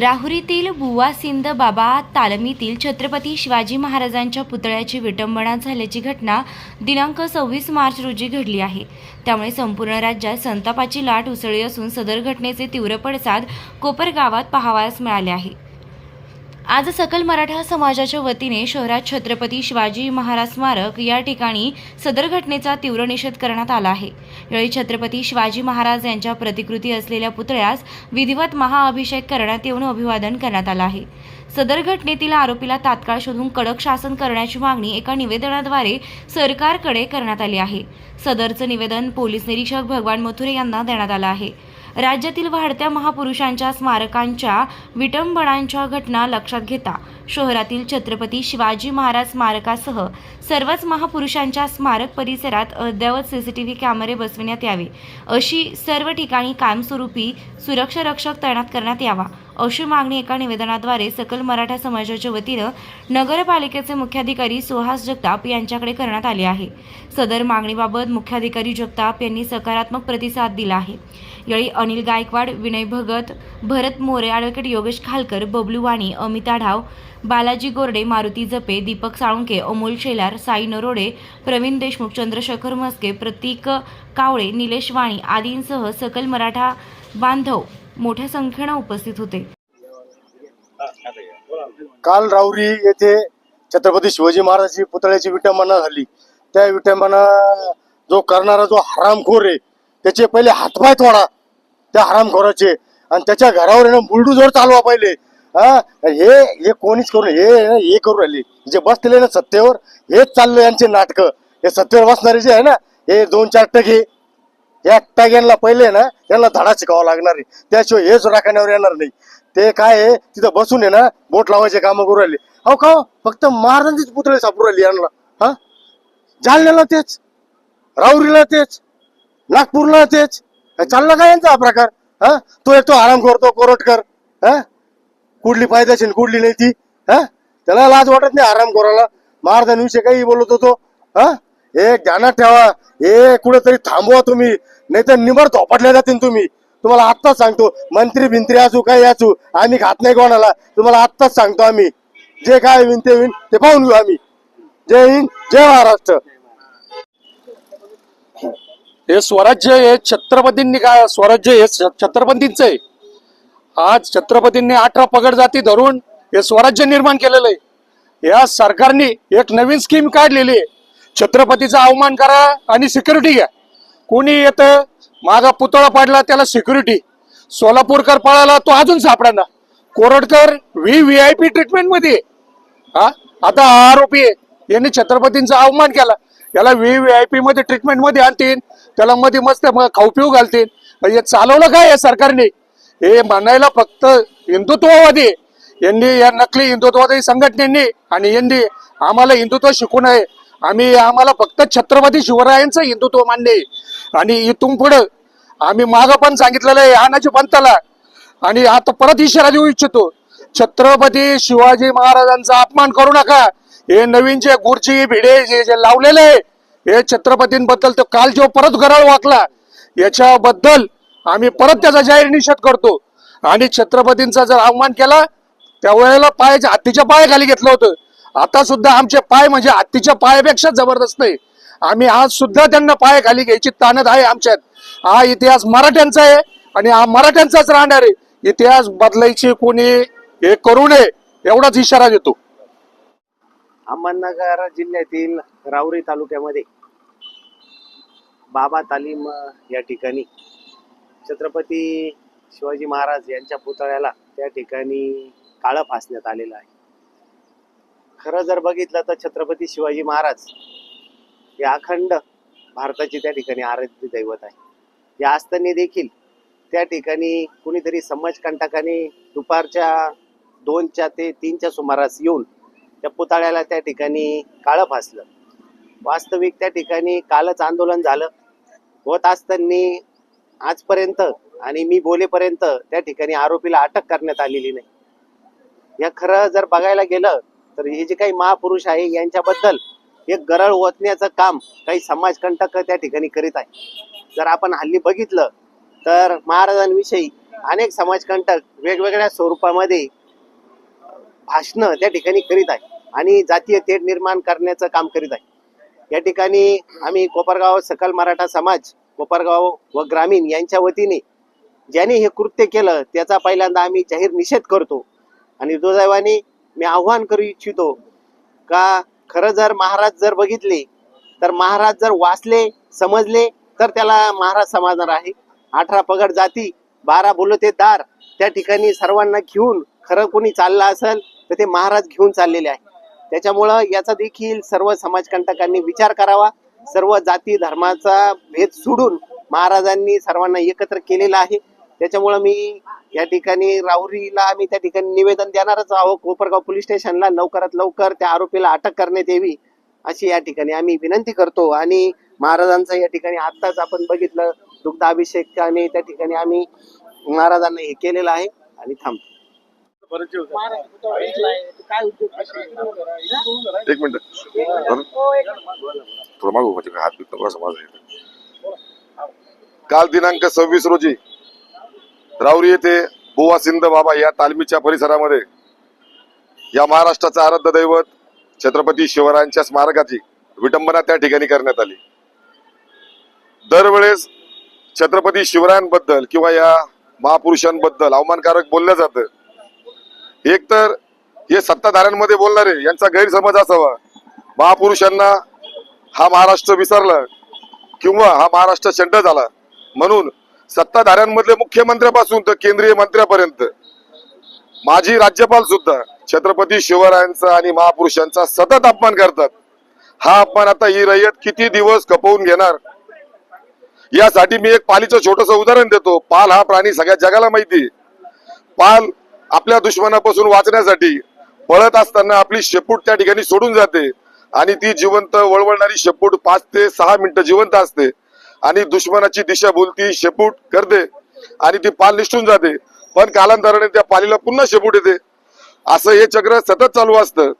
राहुरीतील बुवा सिंद बाबा तालमीतील छत्रपती शिवाजी महाराजांच्या पुतळ्याची विटंबना झाल्याची घटना दिनांक सव्वीस मार्च रोजी घडली आहे. त्यामुळे संपूर्ण राज्यात संतापाची लाट उसळली असून सदर घटनेचे तीव्र पडसाद कोपर गावात पाहावयास मिळाले आहे. आज सकल मराठा समाजाच्या वतीने शहरात छत्रपती शिवाजी महाराज स्मारक या ठिकाणी सदर घटनेचा तीव्र निषेध करण्यात आला आहे. यावेळी छत्रपती शिवाजी महाराज यांच्या प्रतिकृती असलेल्या पुतळ्यास विधिवत महाअभिषेक करण्यात येऊन अभिवादन करण्यात आलं आहे. सदर घटनेतील आरोपीला तात्काळ शोधून कडक शासन करण्याची मागणी एका निवेदनाद्वारे सरकारकडे करण्यात आली आहे. सदरचं निवेदन पोलीस निरीक्षक भगवान मथुरे यांना देण्यात आलं आहे. राज्यातील वाढत्या महापुरुषांच्या स्मारकांच्या विटंबनांच्या घटना लक्षात घेता शहरातील छत्रपती शिवाजी महाराज स्मारकासह सर्वच महापुरुषांच्या स्मारक परिसरात अद्ययावत सीसीटीव्ही कॅमेरे बसविण्यात यावे. अशी सर्व ठिकाणी कायमस्वरूपी सुरक्षा रक्षक तैनात करण्यात यावा. अशी मागणी एका निवेदनाद्वारे सकल मराठा समाजाच्या वतीनं नगरपालिकेचे मुख्याधिकारी सुहास जगताप यांच्याकडे करण्यात आले आहे. सदर मागणीबाबत मुख्याधिकारी जगताप यांनी सकारात्मक प्रतिसाद दिला आहे. यावेळी अनिल गायकवाड विनय भगत भरत मोरे ॲडव्होकेट योगेश खालकर बबलू वाणी अमिता ढाव बालाजी गोरडे मारुती जपे दीपक साळुंके अमोल शेलार साई नरोडे प्रवीण देशमुख चंद्रशेखर म्हस्के प्रतीक कावळे निलेश वाणी आदींसह सकल मराठा बांधव मोठ्या संख्येनं उपस्थित होते. काल राऊरी येथे छत्रपती शिवाजी महाराजांची पुतळ्याची विटंबना झाली. त्या विटंबना जो करणारा जो हरामखोर आहे त्याचे पहिले हातपाय तोडा त्या हरामखोराचे. आणि त्याच्या घरावर आहे ना चालवा पहिले. हा? हे हे कोणीच करून हे आहे ना हे करू राहिले. जे बसलेले ना सत्तेवर हेच चाललं यांचे नाटक. हे सत्तेवर बसणारे जे आहे ना हे दोन चार टके या टग्यांना पहिले ना यांना धडा शिकावा लागणार आहे. त्याशिवाय हेच राखण्यावर येणार नाही. ते काय आहे तिथं बसून आहे ना बोट लावायचे कामं करू राहिले. अहो का हो? फक्त महाराजांचीच पुतळे सापडू राहिली यांना. हा? जालन्याला तेच राऊरीला तेच नागपूरला तेच. चालला का यांचा हा प्रकार? हा? तो एक तो आराम करतो कोरटकर हा? कुठली फायद्याची कुठली नाही ती? हा? त्याला लाज वाटत नाही आराम कोराला महाराजांविषयी काही बोलत होतो. हा? हे ध्यानात ठेवा. हे कुठेतरी थांबवा तुम्ही. नाही तर निमर धोपटल्या जातील तुम्ही. तुम्हाला आत्ताच सांगतो मंत्री भिंत्री असू काय असू आम्ही खात नाही कोणाला. तुम्हाला आत्ताच सांगतो आम्ही. जे काय होईन ते होईन ते पाहून घेऊ आम्ही. जय हिंद जय महाराष्ट्र. हे स्वराज्य हे छत्रपतींनी काय स्वराज्य हे छत्रपतींच आहे. आज छत्रपतींनी अठरा पगड जाती धरून हे स्वराज्य निर्माण केलेलं आहे. या सरकारने एक नवीन स्कीम काढलेली आहे. छत्रपतीचा अवमान करा आणि सिक्युरिटी घ्या. कोणी येतं माझा पुतळा पाडला त्याला सिक्युरिटी सोलापूरकर पळाला तो अजून सापडाना. Koradkar V V I P ट्रीटमेंटमध्ये हा? आता आरोपी आहे. यांनी छत्रपतींचा अवमान केला. याला व्ही व्ही आय पी मध्ये ट्रीटमेंटमध्ये आणतील. त्याला मध्ये मस्त म- खाऊ पिऊ घालतील. हे चालवलं काय या सरकारने? हे म्हणायला फक्त हिंदुत्ववादी यांनी या नकली हिंदुत्ववादी संघटनेनी आणि यांनी आम्हाला हिंदुत्व शिकू नये. आम्ही आम्हाला फक्त छत्रपती शिवरायांचं हिंदुत्व मान्य आहे. आणि इथून पुढं आम्ही माग पण सांगितलेलं आहे आणाची पंताला आणि आता परत इशारा देऊ इच्छितो. छत्रपती शिवाजी महाराजांचा अपमान करू नका. हे नवीन जे गुरुजी भिडे जे जे लावलेले आहे हे छत्रपतींबद्दल तो काल जो परत गराळ वाकला याच्याबद्दल आम्ही परत त्याचा जाहीर निषेध करतो. आणि छत्रपतींचा जर अवमान केला त्यावेळेला पायाच्या हत्तीच्या पायाखाली घेतलं होतं. आता सुद्धा आमचे पाय म्हणजे हत्तीच्या पायापेक्षा जबरदस्त आहे. आम्ही आज सुद्धा त्यांना पाय खाली घ्यायची ताणत आहे आमच्यात. हा इतिहास मराठ्यांचा आहे आणि हा मराठ्यांचाच राहणार आहे. इतिहास बदलायची कोणी हे करू नये एवढाच इशारा देतो. अहमदनगर जिल्ह्यातील राऊरी तालुक्यामध्ये बाबा तालीम या ठिकाणी छत्रपती शिवाजी महाराज यांच्या पुतळ्याला त्या ठिकाणी काळं फासण्यात आलेलं आहे. खरं जर बघितलं तर छत्रपती शिवाजी महाराज हे अखंड भारताचे त्या ठिकाणी आराध्य दैवत आहे या असताना देखील त्या ठिकाणी कुणीतरी समाजकंटकाने दुपारच्या दोनच्या ते तीनच्या सुमारास येऊन त्या पुतळ्याला त्या ठिकाणी काळं फासलं वास्तविक त्या ठिकाणी कालच आंदोलन झालं. होत असताना आजपर्यंत आणि मी बोलेपर्यंत त्या ठिकाणी आरोपीला अटक करण्यात आलेली नाही. या खरं जर बघायला गेलं तर हे जे काही महापुरुष आहे यांच्याबद्दल एक गरळ ओतण्याचं काम काही समाजकंटक त्या ठिकाणी करीत आहे. जर आपण हल्ली बघितलं तर महाराजांविषयी अनेक समाजकंटक वेगवेगळ्या स्वरूपामध्ये भाषणं त्या ठिकाणी करीत आहे आणि जातीय तेढ निर्माण करण्याचं काम करीत आहे. या ठिकाणी आम्ही कोपरगाव सकल मराठा समाज कोपरगाव व ग्रामीण यांच्या वतीने ज्याने हे कृत्य केलं त्याचा पहिल्यांदा आम्ही जाहीर निषेध करतो. आणि दुर्दैवाने मी आव्हान करू इच्छितो का खरं जर महाराज जर बघितले तर महाराज जर वाचले समजले तर त्याला महाराज समाजणार आहे. अठरा पगड जाती बारा बोलते दार त्या ठिकाणी सर्वांना घेऊन खरं कोणी चाललं असेल तर ते महाराज घेऊन चाललेले आहे. त्याच्यामुळं याचा देखील सर्व समाजकंटकांनी विचार करावा. सर्व जाती धर्माचा भेद सोडून महाराजांनी सर्वांना एकत्र केलेला आहे. त्याच्यामुळे मी या ठिकाणी राहुरीला आम्ही त्या ठिकाणी निवेदन देणारच आहोत. कोपरगाव पोलीस स्टेशनला लवकरात लवकर त्या आरोपीला अटक करण्यात यावी अशी या ठिकाणी आम्ही विनंती करतो. आणि महाराजांचा या ठिकाणी आत्ताच आपण बघितलं दुग्धाभिषेकाने त्या ठिकाणी आम्ही महाराजांना हे केलेलं आहे आणि थांबतो. एक मिनिट. थोडं मागू म्हणजे हात काल दिनांक सव्वीस रोजी राऊरी येथे बुवा सिंध बाबा या तालमीच्या परिसरामध्ये या महाराष्ट्राचं आराध्य दैवत छत्रपती शिवरायांच्या स्मारकाची विटंबना त्या ठिकाणी करण्यात आली. दरवेळेस छत्रपती शिवरायांबद्दल किंवा या महापुरुषांबद्दल अवमानकारक बोललं जातं. एक तर हे सत्ताधाऱ्यांमध्ये बोलणारे यांचा गैरसमज असावा. महापुरुषांना हा महाराष्ट्र विसरला किंवा हा महाराष्ट्र शंड झाला म्हणून सत्ताधाऱ्यांमधले मुख्यमंत्र्यापासून तर केंद्रीय मंत्र्यापर्यंत. माजी राज्यपाल सुद्धा छत्रपती शिवरायांचा आणि महापुरुषांचा सतत अपमान करतात. हा अपमान आता ही रयत किती दिवस खपवून घेणार? यासाठी मी एक पालीचं छोटस उदाहरण देतो. पाल हा प्राणी सगळ्या जगाला माहिती आहे. पाल आपल्या दुश्मनापासून वाचण्यासाठी पळत असताना आपली शेपूट त्या ठिकाणी सोडून जाते आणि ती जिवंत वळवळणारी शेपूट पाच ते सहा मिनिटं जिवंत असते. आणि दुश्मनाची दिशा बोलती शेपूट करते. आणि ती पाल निष्ठून जाते. पण कालांतराने त्या पालीला पुन्हा शेपूट येते. असं हे चक्र सतत चालू असतं.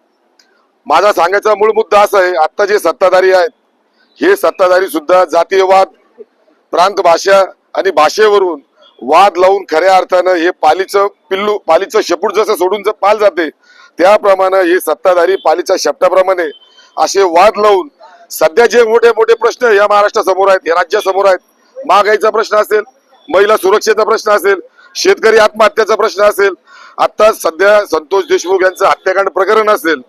माझा सांगायचा मूळ मुद्दा असा आहे आता जे सत्ताधारी आहेत हे सत्ताधारी सुद्धा जातीयवाद प्रांत भाषा आणि भाषेवरून वाद लावून खऱ्या अर्थानं हे पालीचं पिल्लू पालीचं शेपूट जसं सोडून जर पाल जाते त्याप्रमाणे हे सत्ताधारी पालीच्या शेपटाप्रमाणे असे वाद लावून सध्या जे मोठे मोठे प्रश्न या महाराष्ट्रासमोर आहेत या राज्यासमोर आहेत महागाईचा प्रश्न असेल महिला सुरक्षेचा प्रश्न असेल शेतकरी आत्महत्याचा प्रश्न असेल आता सध्या संतोष देशमुख यांचं हत्याकांड प्रकरण असेल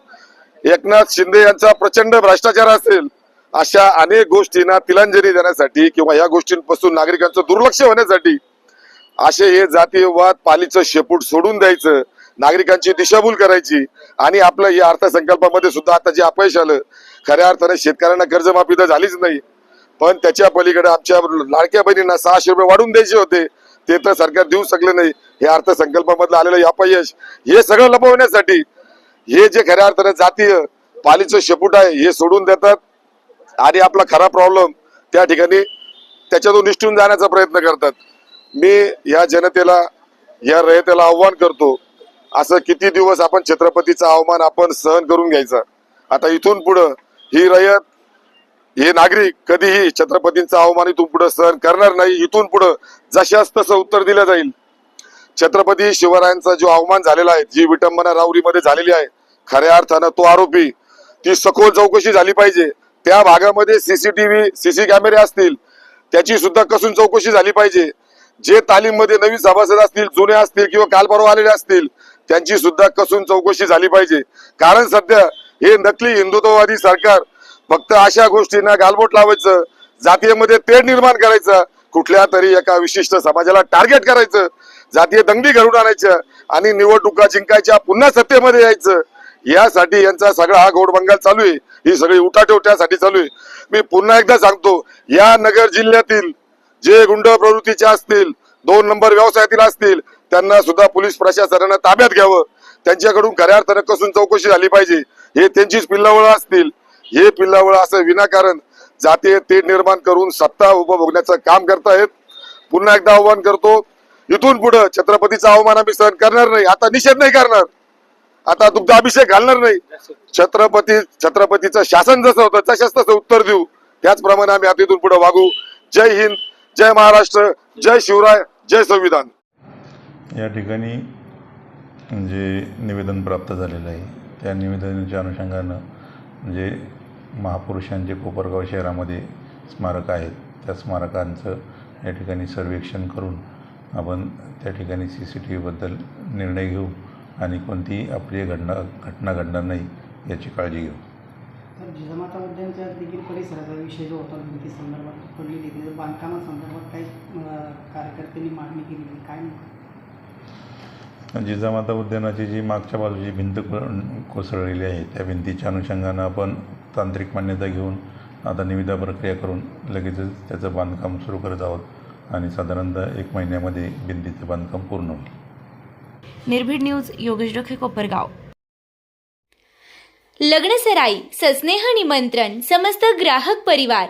एकनाथ शिंदे यांचा प्रचंड भ्रष्टाचार असेल अशा अनेक गोष्टींना तिलांजली देण्यासाठी किंवा या गोष्टींपासून नागरिकांचं दुर्लक्ष होण्यासाठी असे हे जातीयवाद पालीचं शेपूट सोडून द्यायचं नागरिकांची दिशाभूल करायची आणि आपलं या अर्थसंकल्पामध्ये सुद्धा आता जे अपयश आलं खऱ्या अर्थाने शेतकऱ्यांना कर्जमाफी तर झालीच नाही. पण त्याच्या पलीकडे आमच्या लाडक्या बहिणींना सहाशे रुपये वाढून द्यायचे होते. ते तर सरकार देऊ शकले नाही. हे अर्थसंकल्पामधलं आलेलं अपयश हे सगळं लपवण्यासाठी हे जे खऱ्या अर्थाने जातीय पालीचं शेपूट आहे हे सोडून देतात. आणि आपला खरा प्रॉब्लेम त्या ठिकाणी त्याच्यातून निष्ठून जाण्याचा प्रयत्न करतात. मी या जनतेला या रयतेला आव्हान करतो. असं किती दिवस आपण छत्रपतीचा अवमान आपण सहन करून घ्यायचा. आता इथून पुढं ही रयत हे नागरिक कधीही छत्रपतींचा अवमान इथून पुढे सहन करणार नाही इथून पुढं जशास तसं उत्तर दिलं जाईल. छत्रपती शिवरायांचा जो अवमान झालेला आहे जी विटंबना राऊरीमध्ये झालेली आहे खऱ्या अर्थानं तो आरोपी ती सखोल चौकशी झाली पाहिजे. त्या भागामध्ये सीसीटीव्ही सीसी कॅमेरे असतील त्याची सुद्धा कसून चौकशी झाली पाहिजे. जे तालीममध्ये नवीन सभासद असतील जुने असतील किंवा काल परवा आलेले असतील त्यांची सुद्धा कसून चौकशी झाली पाहिजे. कारण सध्या हे नकली हिंदुत्ववादी सरकार फक्त अशा गोष्टींना गालबोट लावायचं जातीयमध्ये तेढ निर्माण करायचं कुठल्या तरी एका विशिष्ट समाजाला टार्गेट करायचं जातीय दंगली घडून आणायच्या आणि निवडणुका जिंकायच्या पुन्हा सत्तेमध्ये यायचं यासाठी यांचा सगळा हा गोडबंगाल चालू आहे. ही सगळी उठाठेव त्यासाठी चालू आहे. मी पुन्हा एकदा सांगतो या नगर जिल्ह्यातील जे गुंड प्रवृत्तीचे असतील दोन नंबर व्यवसायातील असतील त्यांना सुद्धा पोलीस प्रशासनानं ताब्यात घ्यावं. त्यांच्याकडून खऱ्या अर्थानं कसून चौकशी झाली पाहिजे. हे त्यांचीच पिल्लावळ असतील. हे पिल्लावळ असं विनाकारण जातीय तेढ निर्माण करून सत्ता उपभोगण्याचं काम करतायत पुन्हा एकदा आव्हान करतो. इथून पुढे छत्रपतीचा अवमान आम्ही सहन करणार नाही. आता निषेध नाही करणार. आता तुमचा अभिषेक घालणार नाही. छत्रपती छत्रपतीचं शासन जसं होतं तशाच तसं उत्तर देऊ. त्याचप्रमाणे आम्ही आता इथून पुढे वागू. जय हिंद जय महाराष्ट्र जय शिवराय जय संविधान. या ठिकाणी जे निवेदन प्राप्त झालेलं आहे त्या निवेदनाच्या अनुषंगानं म्हणजे महापुरुषांचे कोपरगाव शहरामध्ये स्मारक आहेत त्या स्मारकांचं या ठिकाणी सर्वेक्षण करून आपण त्या ठिकाणी सी सी टी व्हीबद्दल निर्णय घेऊ आणि कोणतीही अप्रिय घटना घटना घडणार नाही याची काळजी घेऊ तर जिजामाता उद्यानच्या देखील परिसराचा विषय जो होता भिंती संदर्भात पडलेली म्हणजे बांधकामासंदर्भात काही कार्यकर्त्यांनी मागणी केलेली काय नेमकं? जिजामाता उद्यानाची जी मागच्या बाजूची भिंत को कोसळलेली आहे त्या भिंतीच्या अनुषंगानं आपण तांत्रिक मान्यता घेऊन आता निविदा प्रक्रिया करून लगेचच त्याचं बांधकाम सुरू करत आहोत आणि साधारणतः एक महिन्यामध्ये भिंतीचं बांधकाम पूर्ण होईल. निर्भीड न्यूज योगेश डोखे कोपरगाव. लग्नसराई सस्नेह निमंत्रण समस्त ग्राहक परिवार